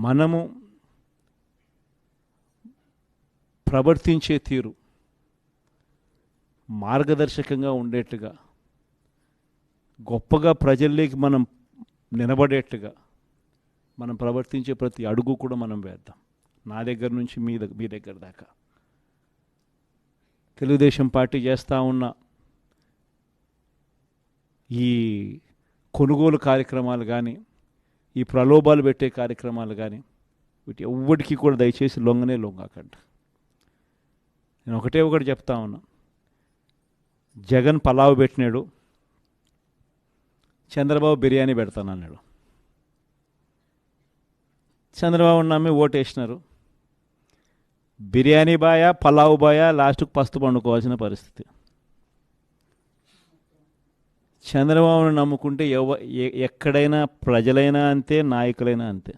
మనము ప్రవర్తించే తీరు మార్గదర్శకంగా ఉండేట్టుగా గొప్పగా ప్రజల్లోకి మనం నిలబడేట్టుగా మనం ప్రవర్తించే ప్రతి అడుగు కూడా మనం వేద్దాం. నా దగ్గర నుంచి మీ మీ దగ్గర దాకా. తెలుగుదేశం పార్టీ చేస్తూ ఉన్న ఈ కొనుగోలు కార్యక్రమాలు కానీ ఈ ప్రలోభాలు పెట్టే కార్యక్రమాలు కానీ వీటి ఎవ్వడికి కూడా దయచేసి లొంగనే లొంగకండి. నేను ఒకటే ఒకటి చెప్తా ఉన్నా. జగన్ పలావ్ పెట్టినాడు చంద్రబాబు బిర్యానీ పెడతానన్నాడు. చంద్రబాబు నమ్మి ఓటేసినారు. బిర్యానీ బాయా పలావ్ బాయా లాస్ట్కు పస్తు పండుకోవాల్సిన పరిస్థితి. చంద్రబాబును నమ్ముకుంటే ఎవ ఎ- ఎక్కడైనా ప్రజలైనా అంతే నాయకులైనా అంతే.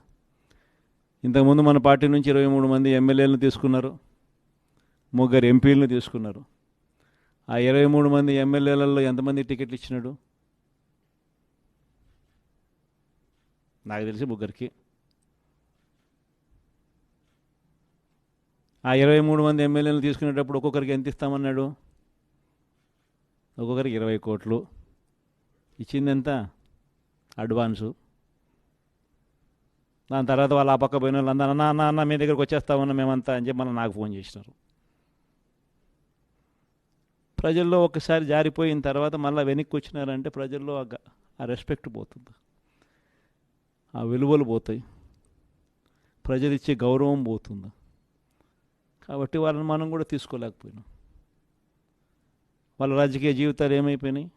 ఇంతకుముందు మన పార్టీ నుంచి ఇరవై మూడు మంది ఎమ్మెల్యేలను తీసుకున్నారు ముగ్గురు ఎంపీలను తీసుకున్నారు. ఆ ఇరవై మూడు మంది ఎమ్మెల్యేలలో ఎంతమంది టికెట్లు ఇచ్చినాడు? నాకు తెలిసి ముగ్గురికి. ఆ ఇరవై మూడు మంది ఎమ్మెల్యేలు తీసుకునేటప్పుడు ఒక్కొక్కరికి ఎంత ఇస్తామన్నాడు? ఒక్కొక్కరికి ఇరవై కోట్లు. ఇచ్చింది ఎంత అడ్వాన్సు. దాని తర్వాత వాళ్ళు ఆ పక్క పోయిన వాళ్ళు అందరూ అన్న అన్న అన్న మీ దగ్గరకు వచ్చేస్తా ఉన్నా మేమంతా అని చెప్పి మళ్ళీ నాకు ఫోన్ చేసినారు. ప్రజల్లో ఒకసారి జారిపోయిన తర్వాత మళ్ళీ వెనక్కి వచ్చినారంటే ప్రజల్లో ఆ గ- ఆ రెస్పెక్ట్ పోతుంది. ఆ విలువలు పోతాయి. ప్రజలు ఇచ్చే గౌరవం పోతుంది. కాబట్టి వాళ్ళని మనం కూడా తీసుకోలేకపోయినాం. వాళ్ళ రాజకీయ జీవితాలు ఏమైపోయినాయి?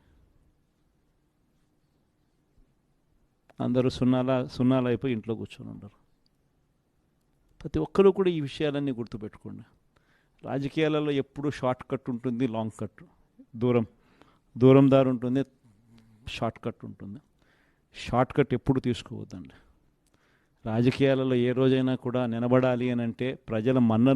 అందరూ సున్నాల సున్నాలు అయిపోయి ఇంట్లో కూర్చొని ఉండరు. ప్రతి ఒక్కరూ కూడా ఈ విషయాలన్నీ గుర్తుపెట్టుకోండి. రాజకీయాలలో ఎప్పుడు షార్ట్ కట్ ఉంటుంది లాంగ్ కట్. దూరం దూరం దారి ఉంటుంది షార్ట్ కట్ ఉంటుంది. షార్ట్ కట్ ఎప్పుడు తీసుకోవద్దండి. రాజకీయాలలో ఏ రోజైనా కూడా నిలబడాలి అని అంటే ప్రజల మన్నలు